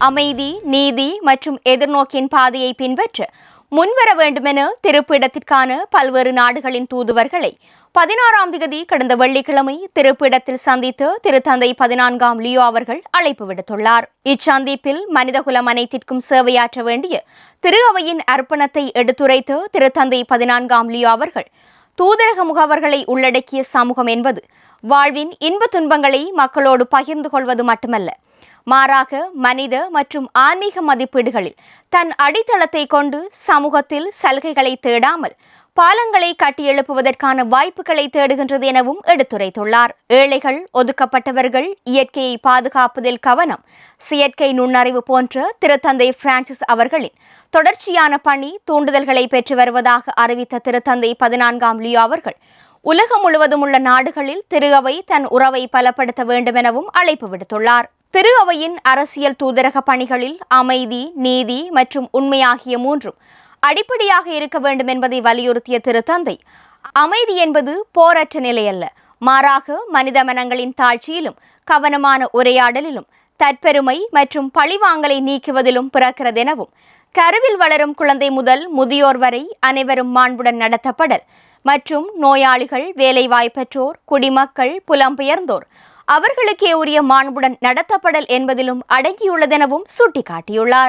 அமைதி நீதி மற்றும் எதிர்நோக்கின் பாதையை பின்பற்ற முன்வர வேண்டுமென திருப்பிடத்திற்கான பல்வேறு நாடுகளின் தூதுவர்களை பதினாறாம் தேதி கடந்த வெள்ளிக்கிழமை திருப்பிடத்தில் சந்தித்து திருத்தந்தை பதினான்காம் லியோ அவர்கள் அழைப்பு விடுத்துள்ளார். இச்சந்திப்பில் மனிதகுலம் அனைத்திற்கும் சேவையாற்ற வேண்டிய திரு அவையின் அர்ப்பணத்தை எடுத்துரைத்து திருத்தந்தை பதினான்காம் லியோ அவர்கள் தூதரக முகவர்களை உள்ளடக்கிய சமூகம் என்பது வாழ்வின் இன்ப துன்பங்களை மக்களோடு பகிர்ந்து கொள்வது மட்டுமல்ல மாறாக மனித மற்றும் ஆன்மீக மதிப்பீடுகளில் தன் அடித்தளத்தை கொண்டு சமூகத்தில் சலுகைகளை தேடாமல் பாலங்களை கட்டியெழுப்புவதற்கான வாய்ப்புகளை தேடுகின்றது எனவும் எடுத்துரைத்துள்ளார். ஏழைகள் ஒதுக்கப்பட்டவர்கள் இயற்கையை பாதுகாப்பதில் கவனம் செயற்கை நுண்ணறிவு போன்ற திருத்தந்தை பிரான்சிஸ் அவர்களின் தொடர்ச்சியான பணி தூண்டுதல்களை பெற்று வருவதாக அறிவித்த திருத்தந்தை பதினான்காம் லியோ அவர்கள் உலகம் முழுவதும் உள்ள நாடுகளில் திரு அவை தன் உறவை பலப்படுத்த வேண்டும் எனவும் அழைப்பு விடுத்துள்ளார். திரு அவையின் அரசியல் தூதரக பணிகளில் அமைதி நீதி மற்றும் உண்மையாகிய மூன்றும் அடிப்படையாக இருக்க வேண்டும் என்பதை வலியுறுத்திய திருத்தந்தை அமைதி என்பது போரற்ற நிலையல்ல. மாறாக மனித மனங்களின் தாழ்ச்சியிலும் கவனமான உரையாடலிலும் தற்பெருமை மற்றும் பழிவாங்கலை நீக்குவதிலும் பிறக்கிறதெனவும் கருவில் வளரும் குழந்தை முதல் முதியோர் வரை அனைவரும் மாண்புடன் நடத்தப்படல் மற்றும் நோயாளிகள் வேலைவாய்ப்பற்றோர் குடிமக்கள் புலம்பெயர்ந்தோர். அவர்களுக்கே உரிய மாண்புடன் நடத்தப்படல் என்பதிலும் அடங்கியுள்ளதெனவும் சுட்டிக்காட்டியுள்ளார்.